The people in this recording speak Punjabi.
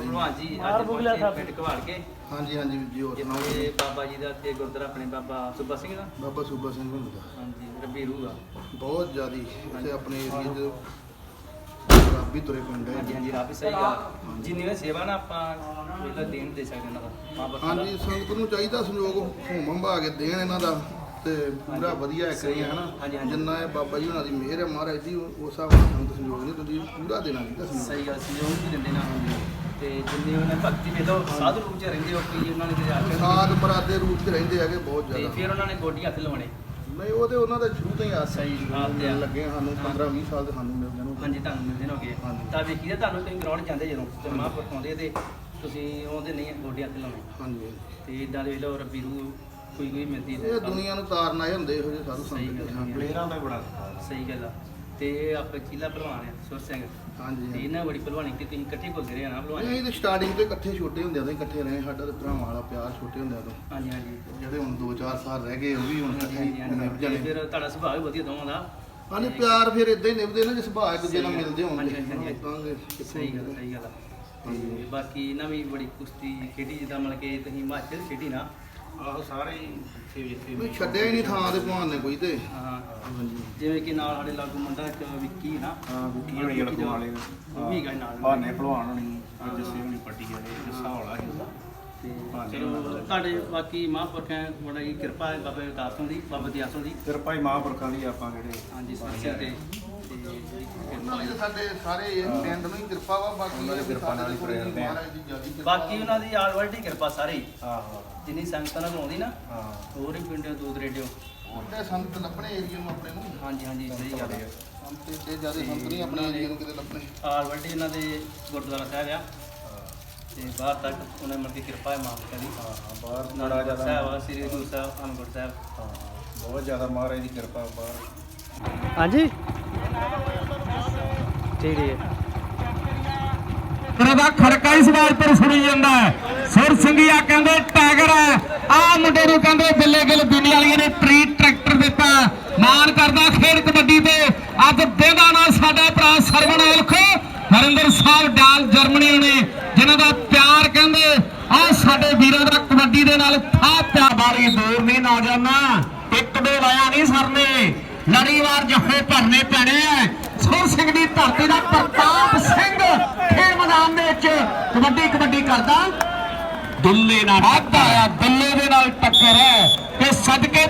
ਭਲਵਾਨ ਜੀ ਮਾਰ ਅੱਜ ਬੁਗਲਾ ਪਹੁੰਚੇ ਸਾਹਿਬ। ਪਿੰਡ ਘਵਾੜ ਕੇ। ਹਾਂਜੀ ਹਾਂਜੀ ਵੀਰ ਜੀ ਹੋਰ ਸੁਣਾਓ ਜਿੱਥੇ ਬਾਬਾ ਜੀ ਦਾ ਤੇ ਗੁਰਦੁਆਰਾ ਆਪਣੇ ਬਾਬਾ ਸੁੱਬਾ ਸਿੰਘ ਦਾ? ਬਾਬਾ ਸੂਬਾ ਸਿੰਘ ਹੁੰਦਾ ਹਾਂਜੀ ਰੱਬੀ ਰੂਹ ਆ ਬਹੁਤ ਜ਼ਿਆਦੀ ਇੱਥੇ ਆਪਣੇ ਏਰੀਏ 'ਚ ਰੱਬੀ ਤੁਰੇ ਪਿੰਡ ਹਾਂਜੀ ਹੈ। ਹਾਂਜੀ ਰੱਬ ਸਹੀ ਗੱਲ ਜਿੰਨੀ ਵੀ ਸੇਵਾ ਨਾ ਆਪਾਂ ਵੇਲਾ ਦੇਣ ਦੇ ਸਕਦੇ ਇਹਨਾਂ ਦਾ। ਮਹਾਂਪੁਰਖਾਂ ਦਾ ਹਾਂਜੀ ਸੰਗਤ ਨੂੰ ਚਾਹੀਦਾ ਸੰਯੋਗ ਹੋਮ ਭਾ ਕੇ ਦੇਣ ਇਹਨਾਂ ਦਾ ਤੇ ਪੂਰਾ ਵਧੀਆ ਇੱਕ ਸਹੀ ਨਹੀਂ ਹੈ ਹੈ। ਹਨਾ ਹਾਂਜੀ, ਹਾਂਜੀ। ਜਿੰਨਾ ਇਹ ਬਾਬਾ ਜੀ ਉਹਨਾਂ ਦੀ ਮਿਹਰ ਹੈ ਮਹਾਰਾਜ ਦੀ ਉਹ- ਉਸ ਹਿਸਾਬ ਨਾਲ ਸੰਗਤ ਸੰਯੋਗ ਨਹੀਂ ਦਿੰਦੀ ਪੂਰਾ ਦੇਣਾ ਚਾਹੀਦਾ ਸਹੀ ਗੱਲ ਸੰਯੋਗ ਵੀ ਦਿੰਦੇ ਨਾ। ਤੇ ਜਿੰਨੇ ਉਹਨਾਂ ਭਗਤੀ ਵੇਲੋ ਸਾਧੂ ਰੂਪ ਚ ਰਹਿੰਦੇ ਹੋ ਕੋਈ ਉਹਨਾਂ ਨੇ ਕਿਤੇ ਆ ਕੇ ਸਾਧ ਰੂਪ 'ਚ ਰਹਿੰਦੇ ਹੈਗੇ ਬਹੁਤ ਤੇ ਜ਼ਿਆਦਾ। ਫਿਰ ਉਹਨਾਂ ਨੇ ਗੋਡੀ ਹੱਥ ਲਵਾਉਣੇ ਨਹੀਂ ਉਹ ਤੇ ਉਹਨਾਂ ਦਾ ਸ਼ੁਰੂ ਤੋਂ ਹੀ ਆਸ ਸਹੀ ਆਸ ਤੇ ਆ। ਲੱਗੇ ਸਾਨੂੰ 15 20 ਸਾਲ ਦੇ ਸਾਨੂੰ ਮਿਲ ਜਾਣਗੇ। ਹਾਂਜੀ ਤੁਹਾਨੂੰ ਮਿਲਦੇ ਹੋਗੇ ਹਾਂਜੀ। ਤਾਂ ਵੇਖੀਦਾ ਤੁਹਾਨੂੰ ਤੁਸੀਂ ਗਰਾਊਂਡ ਜਾਂਦੇ ਜਦੋਂ ਤੇ ਮਹਾਂਪੁਰਖ ਆਉਂਦੇ ਤੇ ਤੁਸੀਂ ਆਉਂਦੇ ਨਹੀਂ ਗੋਡੀ ਹੱਥ ਲਾਉਣੇ। ਹਾਂਜੀ। ਤੇ ਇਦਾਂ ਦੇ ਵੇਲੋ ਰੱਬੀ ਰੂਹ ਕੋਈ ਕੋਈ ਮਿਲਦੀ ਤੇ ਇਹ ਦੁਨੀਆ ਨੂੰ ਤਾਰਨ ਆਏ ਹੁੰਦੇ ਇਹੋ ਜਿਹੇ ਸਾਧੂ ਸਹੀ ਸੰਤ ਗੱਲ ਹੈ। ਪਲੇਅਰਾਂ ਦਾ ਬੜਾ ਸਹੀ ਗੱਲ ਆ। ਤੇ ਇਹ ਆਪਣੇ ਚੀਲਾ ਪਹਿਲਵਾਨ ਆ ਸੁਰ ਸਿੰਘ। ਤੇ ਹਾਂਜੀ। ਇਹਨਾਂ ਬੜੀ ਪਹਿਲਵਾਨੀ ਕਿ ਤੁਸੀਂ ਇਕੱਠੇ ਘੁਲਦੇ ਰਹੇ ਆ ਨਾ ਪਹਿਲਵਾਨ ਇਹ ਤਾਂ ਸਟਾਰਟਿੰਗ ਤੋਂ ਇਕੱਠੇ ਛੋਟੇ ਹੁੰਦਿਆਂ ਤੋਂ ਹੀ ਇਕੱਠੇ ਰਹੇ ਸਾਡਾ ਤੇ ਭਰਾਵਾਂ ਵਾਲਾ ਪਿਆਰ ਛੋਟੇ ਹੁੰਦਿਆਂ ਤੋਂ ਹਾਂਜੀ ਹਾਂਜੀ। ਜਿਹੜੇ ਹੁਣ 2-4 ਸਾਲ ਰਹਿ ਗਏ ਉਹ ਵੀ ਹੁਣ ਇਕੱਠੇ ਹਾਂਜੀ, ਹੀ ਹਾਂਜੀ। ਨਿਭ ਤੇ ਜਾਣੇ। ਫਿਰ ਤੁਹਾਡਾ ਸੁਭਾਅ ਵੀ ਵਧੀਆ ਦੋਵਾਂ ਦਾ। ਹਾਂਜੀ ਪਿਆਰ ਫਿਰ ਇਦਾਂ ਹੀ ਨਿਭਦੇ ਨਾ ਜਿਸ ਸੁਭਾਅ ਇੱਕ ਦੂਜੇ ਨਾਲ ਸਹੀ ਗੱਲ। ਮਿਲਦੇ ਹੋਣਗੇ ਹਾਂਜੀ, ਹਾਂਜੀ, ਹਾਂਜੀ। ਕਿੱਥੋਂ ਸਹੀ ਗੱਲ ਸਹੀ ਗੱਲ ਆ। ਤੇ ਬਾਕੀ ਇਹਨਾਂ ਵੀ ਬੜੀ ਕੁਸ਼ਤੀ ਖੇਡੀ ਜਿੱਦਾਂ ਮਤਲਬ ਕਿ ਤੁਸੀਂ ਹਿਮਾਚਲ ਖੇਡੀ ਨਾ ਆਹੋ ਸਾਰੇ ਹੀ ਇੱਥੇ ਵੀ ਇੱਥੇ ਨਹੀਂ ਛੱਡਿਆ ਹੀ ਨਹੀਂ ਥਾਂ ਦੇ ਭਗਵਾਨ ਨੇ ਕੋਈ ਤੇ। ਹਾਂ ਹਾਂਜੀ। ਜਿਵੇਂ ਕਿ ਨਾਲ ਸਾਡੇ ਲਾਗੂ ਮੁੰਡਾ ਇੱਕ ਵਿੱਕੀ ਨਾ। ਹਾਂ ਗੁੱਟੀ ਹੋਣੀ ਲਖੂ ਵਾਲੇ। ਉਹ ਵੀ ਹੈਗਾ ਨਾਲ। ਬਹਾਨੇ ਭਲਵਾਨ ਹੋਣੀ ਜੱਸੇ ਹੋਣੀ ਪੱਟੀ ਵਾਲੇ ਜੱਸਾ ਤੇ ਚਲੋ। ਤੁਹਾਡੇ ਬਾਕੀ ਮਹਾਂਪੁਰਖਾਂ ਬੜਾ ਹੀ ਕਿਰਪਾ ਹੈ ਬਾਬਾ ਵਿਕਾਸ ਸਿੰਘ ਦੀ ਬਾਬਾ ਦਿਆਸੋਂ ਦੀ। ਫਿਰ ਭਾਈ ਮਹਾਂਪੁਰਖਾਂ ਦੀ ਆਪਾਂ ਜਿਹੜੇ ਹਾਂਜੀ ਸਿਰ ਤੇ ਉਹਨਾਂ ਦੀ ਤਾਂ ਸਾਡੇ ਸਾਰੇ ਇਹ ਪਿੰਡ ਨੂੰ ਹੀ ਕਿਰਪਾ ਵਾ ਬਾਕੀ ਉਹਨਾਂ ਦੀ ਇਹ ਕਿਰਪਾ ਨਾਲ ਹੀ ਸਾਡੇ ਕੋਲ ਪ੍ਰੇਰਦੇ ਆ। ਮਹਾਰਾਜ ਦੀ ਜ਼ਿਆਦੀ ਕਿਰਪਾ ਬਾਕੀ ਉਹਨਾਂ ਦੀ ਆਲ ਵਰਲਡ ਦੀ ਕਿਰਪਾ ਸਾਰੀ। ਆਹੋ ਜਿੰਨੀ ਸੰਗਤਾਂ ਨਾਲ ਆਉਂਦੀ ਨਾ ਹੋਰ ਹੀ ਪਿੰਡੋਂ ਦੂਰ ਰੇਡਿਓ। ਉਹਦੇ ਸੰਤ ਲੱਭਣੇ ਏਰੀਏ ਨੂੰ ਆਪਣੇ ਨੂੰ। ਹਾਂਜੀ ਹਾਂਜੀ ਸਹੀ ਗੱਲ ਹੈ। ਸੰਤ ਤੇ ਜ਼ਿਆਦਾ ਸੰਤ ਨਹੀਂ ਆਪਣੇ ਏਰੀਏ ਨੂੰ ਕਿਤੇ ਲੱਭਣੇ। ਆਲ ਵਰਲਡ ਇਹਨਾਂ ਦੇ ਗੁਰਦੁਆਰਾ ਸਾਹਿਬ ਆ। ਤੇ ਬਾਹਰ ਤੱਕ ਉਹਨਾਂ ਕੇ ਕਿਰਪਾ ਹੈ ਮਾਲਕ ਦੀ ਹਾਂ ਬਾਹਰ ਬੜਾ ਜ਼ਿਆਦਾ ਸਾਹਿਬ ਆ ਸ੍ਰੀ ਗੁਰੂ ਸਾਹਿਬ ਅਨੰਦਪੁਰ ਸਾਹਿਬ। ਹਾਂ ਬਹੁਤ ਜ਼ਿਆਦਾ ਮਹਾਰਾਜ ਦੀ ਕਿਰਪਾ ਬਾਹਰ। ਹਾਂਜੀ? ਠੀਕ ਹੈ। ਦਾ ਖੜਕਾ ਇਸ ਵਾਰ ਪਰ ਸੁਣੀ ਜਾਂਦਾ ਹੈ। ਸੁਰ ਸਿੰਘੀਆ ਕਹਿੰਦੇ ਟਾਈਗਰ ਹੈ। ਆ ਮੁੰਡੇ ਨੂੰ ਕਹਿੰਦੇ ਬਿੱਲੇ ਗਿੱਲ ਦੁਨੀਆ ਵਾਲੀਆਂ ਨੇ ਪ੍ਰੀ ਟਰੈਕਟਰ ਦਿੱਤਾ। ਮਾਣ ਕਰਦਾ ਖੇਡ ਕਬੱਡੀ ਤੇ। ਅੱਜ ਦੇਦਾ ਨਾਲ ਸਾਡਾ ਭਰਾ ਸਰਵਣ ਔਲਖ। ਹਰਿੰਦਰ ਸਾਹਿਬ ਡਾਲ ਜਰਮਨੀ ਨੇ ਜਿਨ੍ਹਾਂ ਦਾ ਪਿਆਰ ਕਹਿੰਦੇ ਆ ਸਾਡੇ ਵੀਰਾਂ ਦਾ ਕਬੱਡੀ ਦੇ ਨਾਲ ਥਾ ਪਿਆਰ। ਵਾਲੀ ਦੂਰ ਨਹੀਂ ਨਾ ਜਾਣਾ ਇੱਕ ਦੋ ਲਾਇਆ ਨਹੀਂ ਸਰਨੇ ਲੜੀਵਾਰ ਜੱਫੇ ਭਰਨੇ ਪੈਣੇ ਸੁਰ ਸਿੰਘ ਦੀ ਧਰਤੀ ਦਾ ਪ੍ਰਤਾਪ ਸਿੰਘ ਖੇਡ ਮੈਦਾਨ ਦੇ ਵਿੱਚ ਕਬੱਡੀ ਕਬੱਡੀ ਕਰਦਾ। ਦੁੱਲੇ ਨਾਲ ਵਾਧਾ ਆ, ਦੁੱਲੇ ਦੇ ਨਾਲ ਟੱਕਰ ਹੈ ਤੇ ਸਦਕੇ